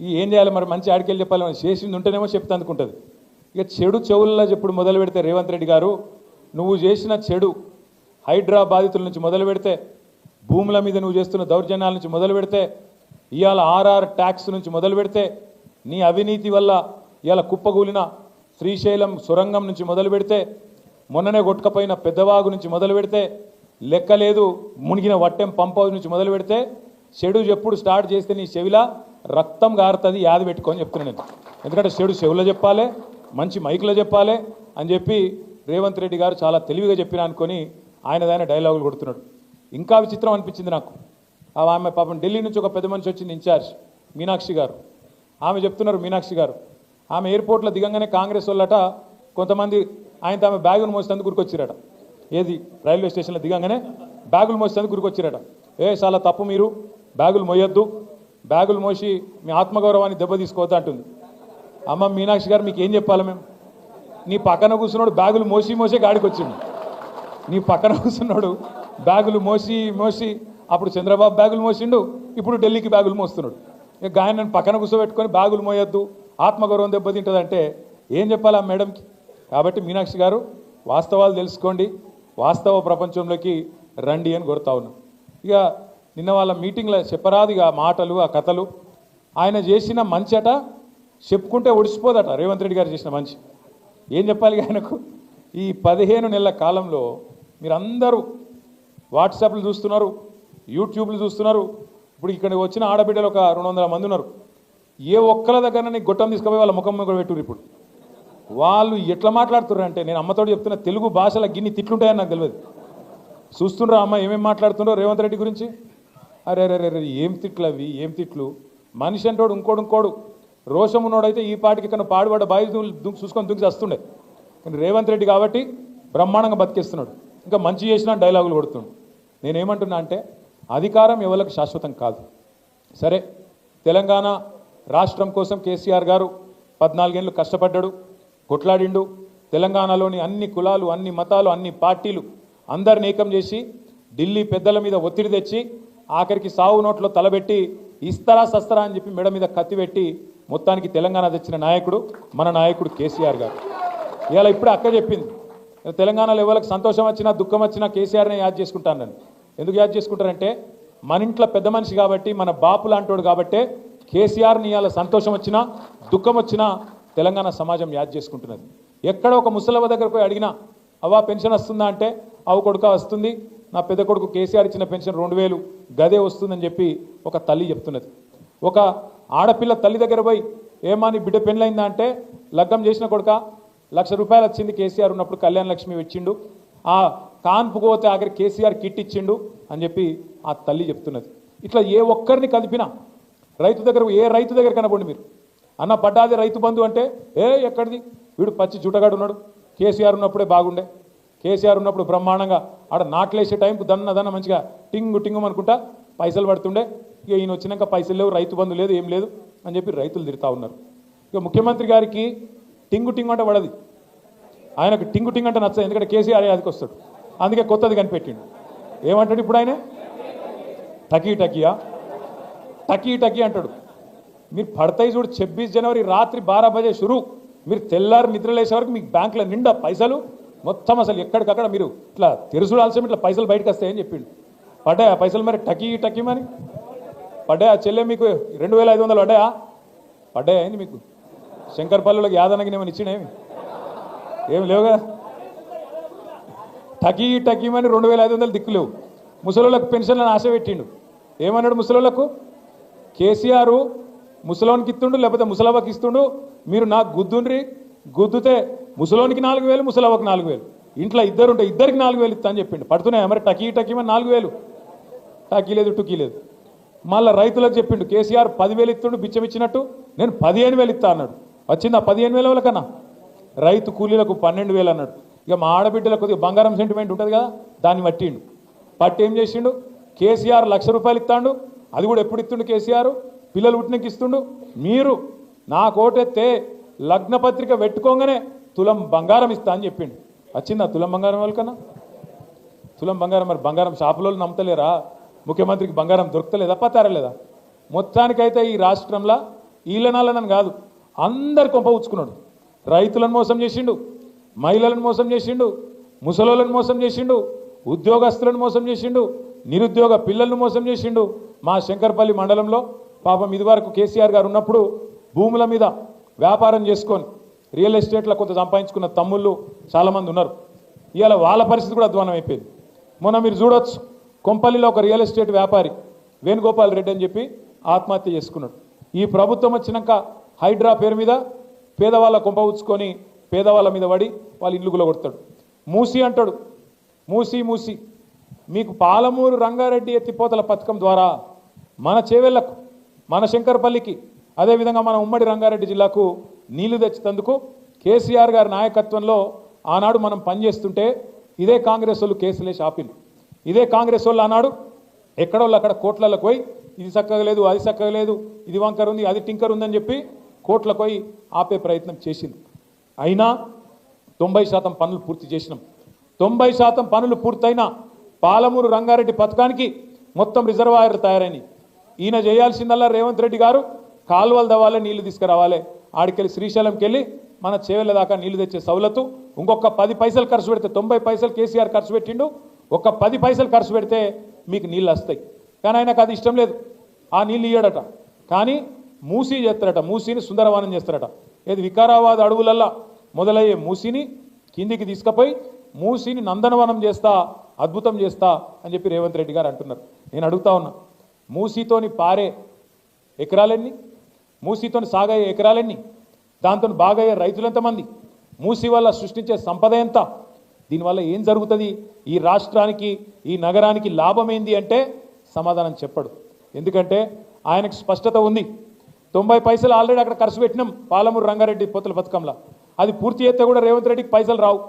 ఈ ఏం చేయాలి మరి? మంచి ఆడికెళ్ళి చెప్పాలి. మనం చేసింది ఉంటేనేమో చెప్తా అనుకుంటుంది. ఇక చెడు చెవుల్లో చెప్పుడు మొదలు పెడితే రేవంత్ రెడ్డి గారు నువ్వు చేసిన చెడు హైడ్రా బాధితుల నుంచి మొదలు పెడితే భూముల మీద నువ్వు చేస్తున్న దౌర్జన్యాల నుంచి మొదలు పెడితే ఇవాళ ఆర్ఆర్ ట్యాక్స్ నుంచి మొదలు పెడితే నీ అవినీతి వల్ల ఇవాళ కుప్పగూలిన శ్రీశైలం సొరంగం నుంచి మొదలు పెడితే మొన్ననే కొట్టుకపోయిన పెద్దవాగు నుంచి మొదలు పెడితే లెక్కలేదు మునిగిన వట్టెం పంప్ హౌస్ నుంచి మొదలు పెడితే చెడు ఎప్పుడు స్టార్ట్ చేస్తే నీ చెవిలా రక్తం గారుతుంది యాది పెట్టుకొని చెప్తున్నాను నేను. ఎందుకంటే చెడు చెవులో చెప్పాలి మంచి మైకులో చెప్పాలి అని చెప్పి రేవంత్ రెడ్డి గారు చాలా తెలివిగా చెప్పిన అనుకొని ఆయనదైన డైలాగులు కొడుతున్నాడు. ఇంకా విచిత్రం అనిపించింది నాకు. ఆ ఆమె పాపం ఢిల్లీ నుంచి ఒక పెద్ద మనిషి వచ్చింది ఇన్ఛార్జ్ మీనాక్షి గారు. ఆమె చెప్తున్నారు మీనాక్షి గారు. ఆమె ఎయిర్పోర్ట్లో దిగంగానే కాంగ్రెస్ వాళ్ళట కొంతమంది ఆయనతో ఆమె బ్యాగును మోసేందుకు గురికొచ్చిరట ఏది? రైల్వే స్టేషన్లో దిగంగానే బ్యాగులు మోసేందుకు గురికొచ్చిరట ఏ చాలా తప్పు మీరు. బ్యాగులు మోయొద్దు. బ్యాగులు మోసి మీ ఆత్మగౌరవాన్ని దెబ్బతీసుకోవద్దు అంటుంది. అమ్మ మీనాక్షి గారు మీకు ఏం చెప్పాలి మేము? నీ పక్కన కూర్చున్నాడు బ్యాగులు మోసి మోసే గాడికి వచ్చిండు. నీ పక్కన కూర్చున్నాడు బ్యాగులు మోసి మోసి అప్పుడు చంద్రబాబు బ్యాగులు మోసిండు ఇప్పుడు ఢిల్లీకి బ్యాగులు మోస్తున్నాడు. ఇక ఆయన నన్ను పక్కన కూర్చోబెట్టుకొని బ్యాగులు మోయొద్దు ఆత్మగౌరవం దెబ్బతింటుందంటే ఏం చెప్పాలి ఆ మేడంకి? కాబట్టి మీనాక్షి గారు వాస్తవాలు తెలుసుకోండి వాస్తవ ప్రపంచంలోకి రండి అని కోరుతా ఉన్నాం. ఇక నిన్న వాళ్ళ మీటింగ్లో చెప్పరాదిగా మాటలు ఆ కథలు. ఆయన చేసిన మంచట చెప్పుకుంటే ఒడిసిపోదట. రేవంత్ రెడ్డి గారు చేసిన మంచి. ఏం చెప్పాలి ఆయనకు? ఈ పదిహేను నెలల కాలంలో మీరందరూ వాట్సాప్లు చూస్తున్నారు యూట్యూబ్లు చూస్తున్నారు. ఇప్పుడు ఇక్కడ వచ్చిన ఆడబిడ్డలు ఒక రెండు వందల మంది ఉన్నారు. ఏ ఒక్కల దగ్గర గొట్టం తీసుకుపోయి వాళ్ళ ముఖం కూడా పెట్టురు ఇప్పుడు. వాళ్ళు ఎట్లా మాట్లాడుతున్నారు అంటే నేను అమ్మతోటి చెప్తున్న తెలుగు భాషల గిన్ని తిట్లుంటాయని నాకు తెలియదు. చూస్తుండ్రా అమ్మ ఏమేమి మాట్లాడుతుండ్రో రేవంత్ రెడ్డి గురించి? అరే అరే అరే ఏం తిట్లు అవి ఏం తిట్లు? మనిషి అంటోడు ఇంకోడు ఇంకోడు. రోషం ఉన్నోడైతే ఈ పాటికి ఇక్కడ పాడుబడ్డ బాయి దుంకి చూసుకొని దుంకి వస్తుండే కానీ రేవంత్ రెడ్డి కాబట్టి బ్రహ్మాండంగా బతికేస్తున్నాడు. ఇంకా మంచి చేసిన డైలాగులు కొడుతుండు నేనేమంటున్నా అంటే అధికారం ఎవరికి శాశ్వతం కాదు. సరే తెలంగాణ రాష్ట్రం కోసం కేసీఆర్ గారు పద్నాలుగేళ్ళు కష్టపడ్డాడు కొట్లాడిండు. తెలంగాణలోని అన్ని కులాలు అన్ని మతాలు అన్ని పార్టీలు అందరిని ఏకం చేసి ఢిల్లీ పెద్దల మీద ఒత్తిడి తెచ్చి ఆఖరికి సావు నోట్లో తలబెట్టి ఇస్తారా సస్తరా అని చెప్పి మెడ మీద కత్తి పెట్టి మొత్తానికి తెలంగాణ తెచ్చిన నాయకుడు మన నాయకుడు కేసీఆర్ గారు. ఇవాళ ఇప్పుడే అక్క చెప్పింది తెలంగాణలో ఎవరికి సంతోషం వచ్చినా దుఃఖం వచ్చినా కేసీఆర్నే యాద్ చేసుకుంటానని ఎందుకు యాద్ చేసుకుంటారంటే మన ఇంట్లో పెద్ద మనిషి కాబట్టి మన బాపు లాంటోడు కాబట్టే కేసీఆర్ని ఇవాళ సంతోషం వచ్చినా దుఃఖం వచ్చినా తెలంగాణ సమాజం యాద్ చేసుకుంటున్నది. ఎక్కడ ఒక ముసలవ దగ్గరకు పోయి అడిగినా అవ్వా పెన్షన్ వస్తుందా అంటే అవు కొడుక వస్తుంది నా పెద్ద కొడుకు కేసీఆర్ ఇచ్చిన పెన్షన్ రెండు వేలు గదే వస్తుందని చెప్పి ఒక తల్లి చెప్తున్నది. ఒక ఆడపిల్ల తల్లి దగ్గర పోయి ఏమా నీ బిడ్డ పెళ్ళైందా అంటే లగ్గం చేసిన కొడుక లక్ష రూపాయలు వచ్చింది కేసీఆర్ ఉన్నప్పుడు కళ్యాణ లక్ష్మి ఇచ్చిండు ఆ కాన్పు పోతే ఆఖరి కేసీఆర్ కిట్ ఇచ్చిండు అని చెప్పి ఆ తల్లి చెప్తున్నది. ఇట్లా ఏ ఒక్కరిని కలిపినా రైతు దగ్గర ఏ రైతు దగ్గర కనబడి మీరు? అన్న పడ్డాది రైతు బంధు అంటే ఏ ఎక్కడిది? వీడు పచ్చి జుటగాడు ఉన్నాడు కేసీఆర్ ఉన్నప్పుడే బాగుండే. కేసీఆర్ ఉన్నప్పుడు బ్రహ్మాండంగా ఆడ నాట్లేసే టైంకు దన్న దన్న మంచిగా టింగు టింగు అనుకుంటా పైసలు పడుతుండే. ఇక ఈయన వచ్చినాక పైసలు లేవు రైతు బంధు లేదు ఏం లేదు అని చెప్పి రైతులు తిడతా ఉన్నారు. ఇక ముఖ్యమంత్రి గారికి టింగు టింగు అంటే పడది. ఆయనకు టింగు టింగ్ అంటే నచ్చదు ఎందుకంటే కేసీఆర్ అదికి వస్తాడు అందుకే కొత్తది కనిపెట్టిండు. ఏమంటాడు ఇప్పుడు ఆయన? టకీ టకియా? టకీ టకీ అంటాడు. మీరు పడతాయి చూడు ఛబ్బీస్ జనవరి రాత్రి బారా బజే షురూ. మీరు తెల్లారి నిద్రలేసే వరకు మీకు బ్యాంకులో నిండా పైసలు మొత్తం అసలు ఎక్కడికక్కడ మీరు ఇట్లా తెరుసు ఆలస్యం ఇట్లా పైసలు బయటకు వస్తాయని చెప్పిండు. పడ్డాయా పైసలు మరి? టకీ టకీ మరి? పడ్డాయా? చెల్లె మీకు రెండు వేల ఐదు వందలు పడ్డాయా? పడ్డాయా ఏంది మీకు? శంకర్పల్లిలోకి యాదనకి ఏమైనా ఇచ్చినేమి ఏమి? లేవుగా? టకీ టకీమని రెండు వేల ఐదు వందలు దిక్కులేవు ముసలోళ్ళకు పెన్షన్లను ఆశ పెట్టిండు ఏమన్నాడు ముసలోళ్ళకు? కేసీఆర్ ముసలోనికి ఇస్తుండు లేకపోతే ముసలవ్వకి ఇస్తుండు మీరు నాకు గుద్దుండ్రి గుద్దుతే ముసలోనికి నాలుగు వేలు ముసలవ్వకి నాలుగు వేలు. ఇంట్లో ఇద్దరు ఉంటే ఇద్దరికి నాలుగు వేలు ఇస్తా అని చెప్పిండు. పడుతున్నాయి మరి? టకీ టకీమని నాలుగు వేలు. టకీ లేదు టుకీ లేదు. మళ్ళీ రైతులకు చెప్పిండు కేసీఆర్ పదివేలు ఇస్తుండు బిచ్చం ఇచ్చినట్టు నేను పదిహేను వేలు ఇస్తా అన్నాడు. వచ్చింది ఆ పదిహేను వేల వాళ్ళకన్నా? రైతు కూలీలకు పన్నెండు వేలు అన్నాడు. ఇక మా ఆడబిడ్డలకు కొద్దిగా బంగారం సెంటిమెంట్ ఉంటుంది కదా దాన్ని పట్టిండు. పట్టి ఏం చేసిండు? కేసీఆర్ లక్ష రూపాయలు ఇస్తాడు. అది కూడా ఎప్పుడు ఇస్తుండు కేసీఆర్? పిల్లలు ఉట్టినకి ఇస్తుండు. మీరు నా కోటెత్తే లగ్న పత్రిక పెట్టుకోగానే తులం బంగారం ఇస్తా అని చెప్పిండు. వచ్చిందా తులం బంగారం వాళ్ళకన్నా తులం బంగారం మరి బంగారం షాపులో నమ్మతలేరా? ముఖ్యమంత్రికి బంగారం దొరకలేదా పతారలేదా మొత్తానికైతే ఈ రాష్ట్రంలో ఈలనాలనని కాదు అందరు కొంప ఉచ్చుకున్నాడు. రైతులను మోసం చేసిండు మహిళలను మోసం చేసిండు ముసలోళ్ళను మోసం చేసిండు ఉద్యోగస్తులను మోసం చేసిండు నిరుద్యోగ పిల్లలను మోసం చేసిండు మా శంకర్పల్లి మండలంలో పాపం ఇది వరకు కేసీఆర్ గారు ఉన్నప్పుడు భూముల మీద వ్యాపారం చేసుకొని రియల్ ఎస్టేట్లో కొంత సంపాదించుకున్న తమ్ముళ్ళు చాలామంది ఉన్నారు. ఇవాళ వాళ్ళ పరిస్థితి కూడా అధ్వానం అయిపోయింది. మొన్న మీరు చూడొచ్చు కొంపల్లిలో ఒక రియల్ ఎస్టేట్ వ్యాపారి వేణుగోపాల్ రెడ్డి అని చెప్పి ఆత్మహత్య చేసుకున్నాడు. ఈ ప్రభుత్వం వచ్చినాక హైడ్రా పేరు మీద పేదవాళ్ళ కొంప ఉచ్చుకొని పేదవాళ్ళ మీద పడి వాళ్ళు ఇల్లు కొడతాడు మూసి అంటాడు మూసి మూసి మీకు పాలమూరు రంగారెడ్డి ఎత్తిపోతల పథకం ద్వారా మన చేవెళ్ళకు మన శంకరపల్లికి అదేవిధంగా మన ఉమ్మడి రంగారెడ్డి జిల్లాకు నీళ్ళు తెచ్చినందుకు కేసీఆర్ గారి నాయకత్వంలో ఆనాడు మనం పనిచేస్తుంటే ఇదే కాంగ్రెస్ వాళ్ళు కేసులేసి ఆపిండ్రు. ఇదే కాంగ్రెస్ వాళ్ళు ఆనాడు ఎక్కడోళ్ళు అక్కడ కోట్లకు పోయి ఇది చక్కగా లేదు అది చక్కగా లేదు ఇది వంకర ఉంది అది టింకర్ ఉందని చెప్పి కోట్లకు పోయి ఆపే ప్రయత్నం చేసింది అయినా తొంభై శాతం పనులు పూర్తి చేసినాం. తొంభై శాతం పనులు పూర్తయినా పాలమూరు రంగారెడ్డి పథకానికి మొత్తం రిజర్వాయర్లు తయారైనాయి. ఈయన చేయాల్సిందల్లా రేవంత్ రెడ్డి గారు కాలువలు దవ్వాలి నీళ్ళు తీసుకురావాలి. ఆడికెళ్ళి శ్రీశైలంకి వెళ్ళి మన చేవెళ్ళ దాకా నీళ్ళు తెచ్చే సౌలతు ఇంకొక పది పైసలు ఖర్చు పెడితే తొంభై పైసలు కేసీఆర్ ఖర్చు పెట్టిండు. ఒక పది పైసలు ఖర్చు పెడితే మీకు నీళ్ళు వస్తాయి. కానీ ఆయనకు అది ఇష్టం లేదు. ఆ నీళ్ళు ఇయ్యడట. కానీ మూసీ చేస్తారట. మూసీని సుందరవనం చేస్తారట. ఏది వికారాబాద్ అడవులల్లా మొదలయ్యే మూసీని కిందికి తీసుకుపోయి మూసీని నందనవనం చేస్తా అద్భుతం చేస్తా అని చెప్పి రేవంత్ రెడ్డి గారు అంటున్నారు. నేను అడుగుతా ఉన్నా. మూసీతోని పారే ఎకరాలన్నీ? మూసీతోని సాగయ్యే ఎకరాలన్నీ? దాంతో బాగయ్యే రైతులు ఎంతమంది? మూసీ వల్ల సృష్టించే సంపద ఎంత? దీనివల్ల ఏం జరుగుతుంది? ఈ రాష్ట్రానికి ఈ నగరానికి లాభం ఏంది అంటే సమాధానం చెప్పడు. ఎందుకంటే ఆయనకు స్పష్టత ఉంది. తొంభై పైసలు ఆల్రెడీ అక్కడ ఖర్చు పెట్టినాం పాలమూరు రంగారెడ్డి పొత్తుల పథకంలో అది పూర్తి చేస్తే కూడా రేవంత్ రెడ్డికి పైసలు రావు.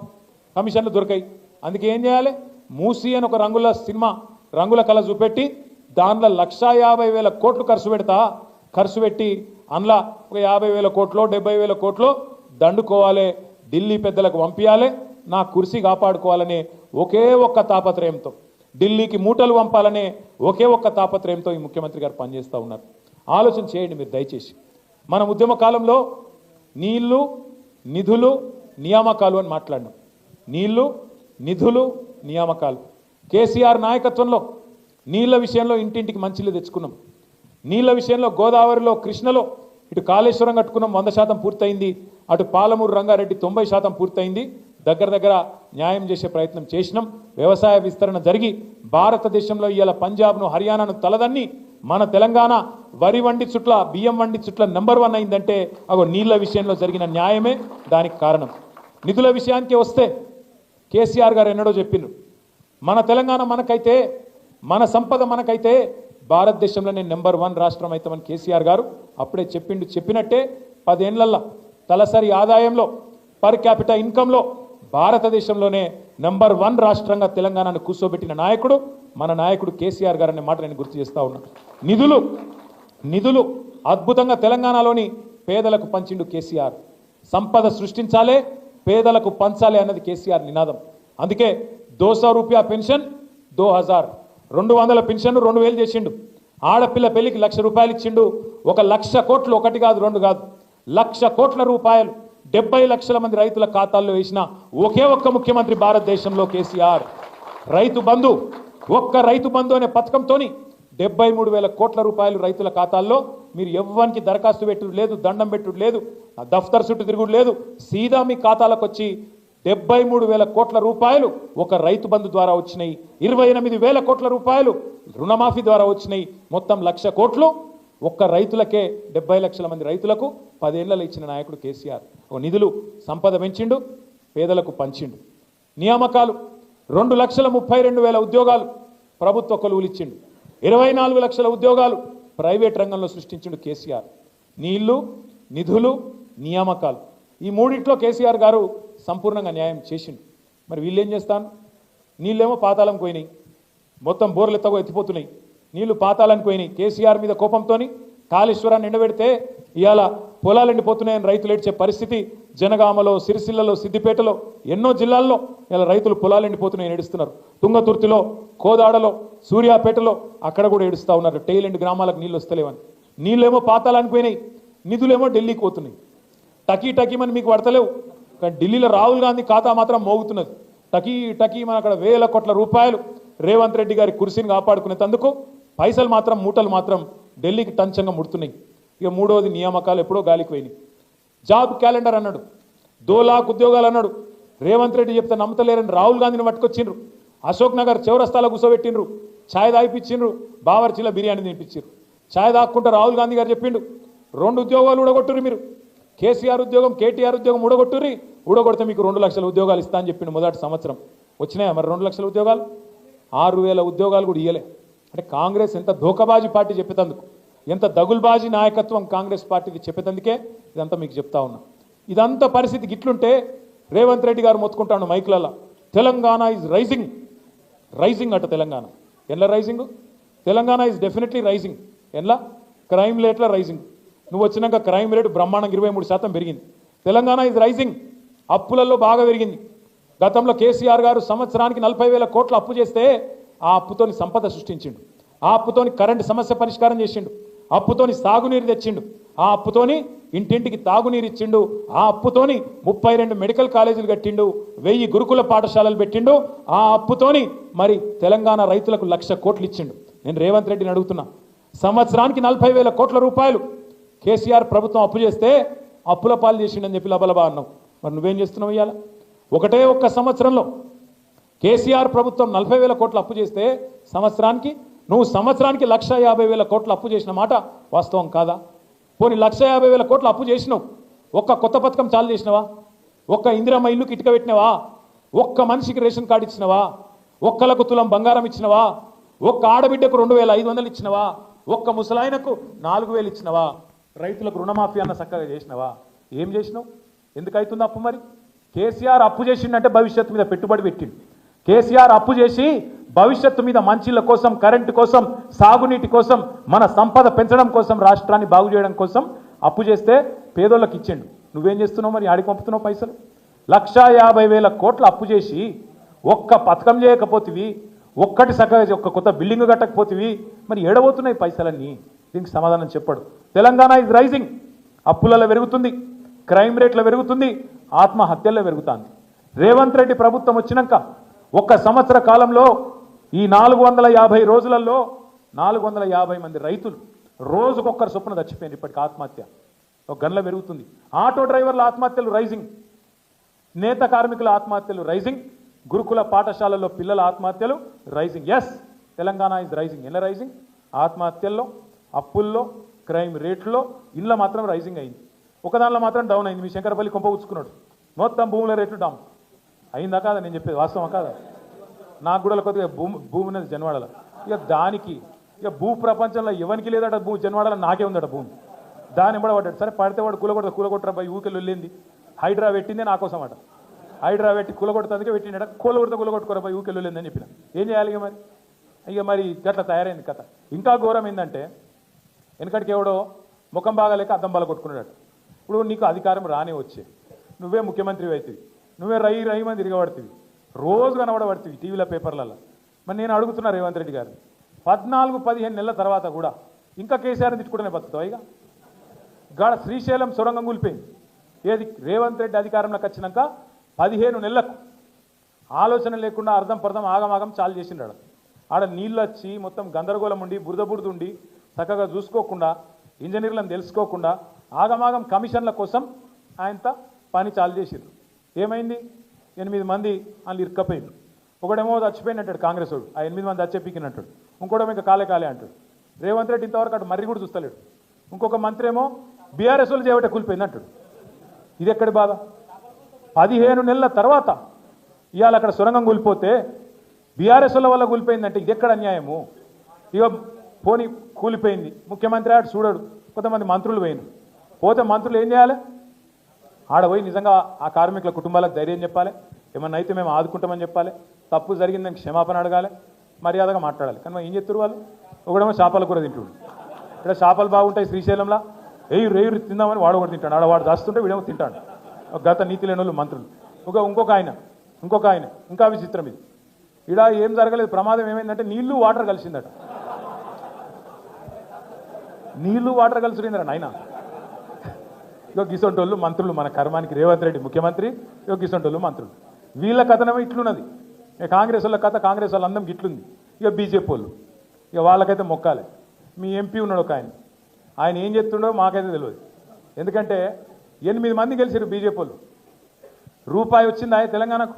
కమిషన్లు దొరికాయి. అందుకే ఏం చేయాలి? మూసీ అని ఒక రంగుల సినిమా రంగుల కళ చూపెట్టి దానిలో లక్షా యాభై వేల కోట్లు ఖర్చు పెడతా ఖర్చు పెట్టి అందులో ఒక యాభై వేల కోట్లో డెబ్బై వేల కోట్లో దండుకోవాలి ఢిల్లీ పెద్దలకు పంపించాలి నా కుర్సీ కాపాడుకోవాలనే ఒకే ఒక్క తాపత్రయంతో ఢిల్లీకి మూటలు పంపాలనే ఒకే ఒక్క తాపత్రయంతో ఈ ముఖ్యమంత్రి గారు పనిచేస్తూ ఉన్నారు. ఆలోచన చేయండి మీరు దయచేసి. మన ఉద్యమ కాలంలో నీళ్ళు నిధులు నియామకాలు అని మాట్లాడినాం. నీళ్ళు నిధులు నియామకాలు. కేసీఆర్ నాయకత్వంలో నీళ్ళ విషయంలో ఇంటింటికి మంచిలు తెచ్చుకున్నాం. నీళ్ళ విషయంలో గోదావరిలో కృష్ణలో ఇటు కాళేశ్వరం కట్టుకున్నాం వంద శాతం పూర్తయింది. అటు పాలమూరు రంగారెడ్డి తొంభై శాతం పూర్తయింది. దగ్గర దగ్గర న్యాయం చేసే ప్రయత్నం చేసినాం. వ్యవసాయ విస్తరణ జరిగి భారతదేశంలో ఇవాళ పంజాబ్ను హర్యానాను తలదన్ని మన తెలంగాణ వరి వండి చుట్ల బియ్యం వండి చుట్ల నెంబర్ వన్ అయిందంటే అగో నీళ్ళ విషయంలో జరిగిన న్యాయమే దానికి కారణం. నిధుల విషయానికి వస్తే కేసీఆర్ గారు ఎన్నడో చెప్పిండ్రు. మన తెలంగాణ మనకైతే మన సంపద మనకైతే భారతదేశంలోనే నెంబర్ వన్ రాష్ట్రం అవుతామని కేసీఆర్ గారు అప్పుడే చెప్పిండు. చెప్పినట్టే పదేళ్ళల్లో తలసరి ఆదాయంలో పర్ క్యాపిటల్ ఇన్కంలో భారతదేశంలోనే నెంబర్ వన్ రాష్ట్రంగా తెలంగాణను కూర్చోబెట్టిన నాయకుడు మన నాయకుడు కేసీఆర్ గారు అనే మాట నేను గుర్తు చేస్తా ఉన్నా. నిధులు నిధులు అద్భుతంగా తెలంగాణలోని పేదలకు పంచిండు కేసీఆర్. సంపద సృష్టించాలే పేదలకు పంచాలి అన్నది కేసీఆర్ నినాదం. అందుకే దోస రూపాయ పెన్షన్ దో హజార్. రెండు వందల పెన్షన్ రెండు వేలు చేసిండు. ఆడపిల్ల పెళ్ళికి లక్ష రూపాయలు ఇచ్చిండు. ఒక లక్ష కోట్లు ఒకటి కాదు రెండు కాదు. లక్ష కోట్ల రూపాయలు డెబ్బై లక్షల మంది రైతుల ఖాతాల్లో వేసిన ఒకే ఒక్క ముఖ్యమంత్రి భారతదేశంలో కేసీఆర్. రైతు బంధు ఒక్క రైతు బంధు అనే పథకంతోని డెబ్బై మూడు వేల కోట్ల రూపాయలు రైతుల ఖాతాల్లో మీరు ఎవ్వరికి దరఖాస్తు పెట్టుడు లేదు దండం పెట్టుడు లేదు ఆ దఫ్తర్ చుట్టూ తిరుగుడు లేదు సీదా మీ ఖాతాలకు వచ్చి డెబ్బై మూడు వేల కోట్ల రూపాయలు ఒక రైతు బంధు ద్వారా వచ్చినాయి. ఇరవై ఎనిమిది వేల కోట్ల రూపాయలు రుణమాఫీ ద్వారా వచ్చినాయి. మొత్తం లక్ష కోట్లు ఒక్క రైతులకే డెబ్బై లక్షల మంది రైతులకు పదేళ్ళలో ఇచ్చిన నాయకుడు కేసీఆర్. ఓ నిధులు సంపద పెంచిండు పేదలకు పంచిండు. నియామకాలు రెండు లక్షల ముప్పై రెండు వేల ఉద్యోగాలు ప్రభుత్వ కొలువులు ఇచ్చిండు. ఇరవై నాలుగు లక్షల ఉద్యోగాలు ప్రైవేట్ రంగంలో సృష్టించిండు కేసీఆర్. నీళ్ళు నిధులు నియామకాలు. ఈ మూడిట్లో కేసీఆర్ గారు సంపూర్ణంగా న్యాయం చేసిండు. మరి వీళ్ళేం చేస్తాను నీళ్ళేమో పాతాళం పోయినాయి. మొత్తం బోర్లు ఎత్తగో ఎత్తిపోతున్నాయి. నీళ్ళు పాతాలని పోయినాయి. కేసీఆర్ మీద కోపంతోని కాళేశ్వరాన్ని ఎండబెడితే ఇవాళ పొలాలు ఎండిపోతున్నాయని రైతులు ఏడ్చే పరిస్థితి జనగామలో సిరిసిల్లలో సిద్దిపేటలో ఎన్నో జిల్లాల్లో ఇలా రైతులు పొలాలు ఎండిపోతున్నాయని ఏడుస్తున్నారు. తుంగతుర్తిలో కోదాడలో సూర్యాపేటలో అక్కడ కూడా ఏడుస్తూ ఉన్నారు. టైలెండ్ గ్రామాలకు నీళ్ళు వస్తలేవని. నీళ్ళేమో పాతాలని పోయినాయి. నిధులేమో ఢిల్లీకి పోతున్నాయి. టకీ టకీమని మీకు పడతలేవు. కానీ ఢిల్లీలో రాహుల్ గాంధీ ఖాతా మాత్రం మోగుతున్నది. టకీ టకీమని అక్కడ వేల కోట్ల రూపాయలు రేవంత్ రెడ్డి గారి కుర్సీని కాపాడుకునేందుకు పైసలు మాత్రం మూటలు మాత్రం ఢిల్లీకి టంచంగా ముడుతున్నాయి. ఇక మూడవది నియామకాలు ఎప్పుడో గాలికి పోయినాయి. జాబ్ క్యాలెండర్ అన్నాడు. దో లాక్ ఉద్యోగాలు అన్నాడు. రేవంత్ రెడ్డి చెప్తే నమ్మతలేరని రాహుల్ గాంధీని పట్టుకొచ్చిండ్రు. అశోక్ నగర్ చివరస్థాలో కూర్చోబెట్టిండ్రు. ఛాయ్ తాగిపించిండ్రు బావర్చిలో బిర్యానీ తినిపించారు ఛాయ్ తాక్కుంటా రాహుల్ గాంధీ గారు చెప్పిండు. రెండు ఉద్యోగాలు కూడా కొట్టురు మీరు. కేసీఆర్ ఉద్యోగం కేటీఆర్ ఉద్యోగం ఊడగొట్టుర్రి. ఊడగొడితే మీకు రెండు లక్షల ఉద్యోగాలు ఇస్తా అని చెప్పిండు మొదటి సంవత్సరం. వచ్చినాయా మరి రెండు లక్షల ఉద్యోగాలు? ఆరు వేల ఉద్యోగాలు కూడా ఇయ్యలే. అంటే కాంగ్రెస్ ఎంత ధోకబాజీ పార్టీ చెప్పేటందుకు ఎంత దగుల్బాజీ నాయకత్వం కాంగ్రెస్ పార్టీకి చెప్పేటందుకే ఇదంతా మీకు చెప్తా ఉన్నా. ఇదంతా పరిస్థితి గిట్లుంటే రేవంత్ రెడ్డి గారు మొత్తుకుంటాను మైకులలో. తెలంగాణ ఈజ్ రైజింగ్ రైజింగ్ అట తెలంగాణ. ఎట్లా rising Telangana is definitely rising ఎట్లా? క్రైమ్ రేట్ల రైజింగ్ నువ్వు వచ్చినాక క్రైమ్ రేటు బ్రహ్మాండంగా ఇరవై మూడు శాతం పెరిగింది. తెలంగాణ ఇది రైజింగ్ అప్పులలో బాగా పెరిగింది. గతంలో కేసీఆర్ గారు సంవత్సరానికి నలభై వేల కోట్లు అప్పు చేస్తే ఆ అప్పుతోని సంపద సృష్టించిండు. ఆ అప్పుతోని కరెంటు సమస్య పరిష్కారం చేసిండు. అప్పుతోని సాగునీరు తెచ్చిండు. ఆ అప్పుతోని ఇంటింటికి తాగునీరు ఇచ్చిండు. ఆ అప్పుతోని ముప్పై రెండు మెడికల్ కాలేజీలు కట్టిండు. వెయ్యి గురుకుల పాఠశాలలు పెట్టిండు. ఆ అప్పుతోని మరి తెలంగాణ రైతులకు లక్ష కోట్లు ఇచ్చిండు. నేను రేవంత్ రెడ్డిని అడుగుతున్నా. సంవత్సరానికి నలభై వేల కోట్ల రూపాయలు కేసీఆర్ ప్రభుత్వం అప్పు చేస్తే అప్పుల పాలు చేసిండని చెప్పి లబలబా అన్నావు. మరి నువ్వేం చేస్తున్నావు ఇవాళ ఒకటే ఒక్క సంవత్సరంలో కేసీఆర్ ప్రభుత్వం నలభై వేల కోట్లు అప్పు చేస్తే సంవత్సరానికి నువ్వు సంవత్సరానికి లక్ష యాభై వేల కోట్లు అప్పు చేసిన మాట వాస్తవం కాదా? పోనీ లక్ష యాభై వేల కోట్లు అప్పు చేసినావు. ఒక్క కొత్త పథకం చాలు చేసినవా? ఒక్క ఇందిరమ్మ ఇల్లుకి ఇటుక పెట్టినవా? ఒక్క మనిషికి రేషన్ కార్డు ఇచ్చినవా? ఒక్కలకు తులం బంగారం ఇచ్చినవా? ఒక్క ఆడబిడ్డకు రెండు వేల ఐదు వందలు ఇచ్చినవా? ఒక్క ముసలాయనకు నాలుగు వేలు ఇచ్చినవా? రైతులకు రుణమాఫీ అన్న చక్కగా చేసినవా? ఏం చేసినావు? ఎందుకు అవుతుంది అప్పు మరి? కేసీఆర్ అప్పు చేసిండంటే భవిష్యత్తు మీద పెట్టుబడి పెట్టిండు. కేసీఆర్ అప్పు చేసి భవిష్యత్తు మీద మంచిల కోసం కరెంటు కోసం సాగునీటి కోసం మన సంపద పెంచడం కోసం రాష్ట్రాన్ని బాగు చేయడం కోసం అప్పు చేస్తే పేదోళ్ళకి ఇచ్చిండు. నువ్వేం చేస్తున్నావు మరి? ఆడికి పంపుతున్నావు పైసలు? లక్షా యాభై వేల కోట్లు అప్పు చేసి ఒక్క పథకం చేయకపోతివి ఒక్కటి సగ ఒక్క కొత్త బిల్డింగ్ కట్టకపోతివి మరి ఏడబోతున్నాయి పైసలన్నీ? దీనికి సమాధానం చెప్పడు. తెలంగాణ ఇస్ రైజింగ్ అప్పులలో పెరుగుతుంది. క్రైమ్ రేట్లో పెరుగుతుంది. ఆత్మహత్యల్లో పెరుగుతుంది. రేవంత్ రెడ్డి ప్రభుత్వం వచ్చినాక ఒక్క సంవత్సర కాలంలో ఈ నాలుగు వందల యాభై రోజులలో నాలుగు వందల యాభై మంది రైతులు రోజుకొక్కరు చొప్పున చచ్చిపోయింది ఇప్పటికి ఆత్మహత్య. ఒక గన్ల పెరుగుతుంది. ఆటో డ్రైవర్ల ఆత్మహత్యలు రైజింగ్ నేత కార్మికుల ఆత్మహత్యలు రైజింగ్ గురుకుల పాఠశాలల్లో పిల్లల ఆత్మహత్యలు rising is Telangana is rising ఎలా రైజింగ్ ఆత్మహత్యల్లో అప్పుల్లో క్రైమ్ రేట్లో ఇళ్ళ మాత్రం రైజింగ్ అయింది. ఒకదానిలో మాత్రం డౌన్ అయింది. మీ శంకరపల్లి కొంప ఉచ్చుకున్నాడు. మొత్తం భూముల రేట్లు డౌన్. అయిందా కాదా? నేను చెప్పేది వాస్తవం కాదా? నాకు కూడా కొద్దిగా భూమి భూమి ఉన్నది జన్వాడలో. ఇక దానికి ఇక భూ ప్రపంచంలో ఎవరికి లేదట భూ జన్వాడలో నాకే ఉందట భూమి. దాని కూడా పడ్డాడు. సరే పడితే వాడు కూలగొడతా కూలగొట్టరా పోయి ఊకెళ్ళి వెళ్ళింది హైడ్రా పెట్టిందే నా కోసం అట. హైడ్రా పెట్టి కూలగొడతందుకే పెట్టిండట. కూలగొడతా కూలగొట్టుకోరా పోయి ఊకెళ్ళి వెళ్ళిందని చెప్పిన. ఏం చేయాలి ఇక మరి? ఇక మరి గట్ల తయారైంది కథ. ఇంకా ఘోరం ఏంటంటే వెనకటికి ఎవడో ముఖం బాగాలేక అద్దం బల కొట్టుకున్నాడు ఇప్పుడు నీకు అధికారం రానే వచ్చే. నువ్వే ముఖ్యమంత్రి అవుతుంది నువ్వే రై రై మంది తిరగబడుతుంది రోజు కనబడబడుతుంది టీవీల పేపర్లలో మరి నేను అడుగుతున్నా రేవంత్ రెడ్డి గారు పద్నాలుగు పదిహేను నెలల తర్వాత కూడా ఇంకా కేసీఆర్ని తిట్టుకుంటూనే బతుకుతావు ఇక? గాడ శ్రీశైలం సొరంగం కూలిపోయింది. ఏది రేవంత్ రెడ్డి అధికారంలోకి వచ్చినాక పదిహేను నెలలకు ఆలోచన లేకుండా అర్థం పర్థం ఆగమాగం చాలు చేసిండాడు. ఆడ నీళ్ళు వచ్చి మొత్తం గందరగోళం ఉండి బురద బురద ఉండి చక్కగా చూసుకోకుండా ఇంజనీర్లను తెలుసుకోకుండా ఆగమాగం కమిషన్ల కోసం ఆయనతో పని చాలు చేసిర్రు ఏమైంది? ఎనిమిది మంది వాళ్ళు ఇరుక్కపోయిండ్రు. ఒకడేమో చచ్చిపోయినట్టాడు కాంగ్రెస్ వాడు. ఆ ఎనిమిది మంది చచ్చిపోయినట్టాడు ఇంకోటేమో ఇంకా కాలే కాలే అంటాడు. రేవంత్ రెడ్డి ఇంతవరకు అటు మర్రి కూడా చూస్తలేడు. ఇంకొక మంత్రి ఏమో బీఆర్ఎస్ వాళ్ళు చేయబట్టే కూలిపోయింది అంటాడు. ఇది ఎక్కడి బాధ? పదిహేను నెలల తర్వాత ఇవాళ అక్కడ సొరంగం కూలిపోతే బీఆర్ఎస్ల వల్ల కూలిపోయిందంటే ఇది ఎక్కడ అన్యాయము? ఇక పోని కూలిపోయింది. ముఖ్యమంత్రి ఆడు చూడడు. కొంతమంది మంత్రులు పోయింది పోతే మంత్రులు ఏం చేయాలి? ఆడ పోయి నిజంగా ఆ కార్మికుల కుటుంబాలకు ధైర్యం చెప్పాలి. ఏమన్నా అయితే మేము ఆదుకుంటామని చెప్పాలి. తప్పు జరిగిందని క్షమాపణ అడగాలి. మర్యాదగా మాట్లాడాలి. కానీ ఏం చెప్తారు వాళ్ళు? ఒకడేమో చేపల కూర తింటుడు. ఇక్కడ చేపలు బాగుంటాయి శ్రీశైలంలో. ఎయ్యి రేయురు తిందామని వాడు కూడా తింటాడు. ఆడ వాడు దాస్తుంటే వీడేమో తింటాడు. ఒక గత నీతి లేని వాళ్ళు మంత్రులు. ఒక ఇంకొక ఆయన. ఇంకొక ఆయన. ఇంకా విచిత్రం ఇది. ఇడ ఏం జరగలేదు. ప్రమాదం ఏమైందంటే నీళ్ళు వాటర్ కలిసిందట. నీళ్ళు వాటర్ కలిసిపోయిందిరా నాయన. ఇక గిసొంటోళ్ళు మంత్రులు మన కర్మానికి రేవంత్ రెడ్డి ముఖ్యమంత్రి ఇక గిసొంటోళ్ళు మంత్రులు. వీళ్ళ కథనమే ఇట్లున్నది. ఇక కాంగ్రెస్ వాళ్ళ కథ కాంగ్రెస్ వాళ్ళ అందం ఇట్లుంది ఇక బీజేపీ వాళ్ళు. ఇక వాళ్ళకైతే మొక్కాలి. మీ ఎంపీ ఉన్నాడు ఒక ఆయన. ఆయన ఏం చెప్తుండో మాకైతే తెలియదు ఎందుకంటే ఎనిమిది మంది గెలిచారు బీజేపీ వాళ్ళు. రూపాయి వచ్చిందా తెలంగాణకు?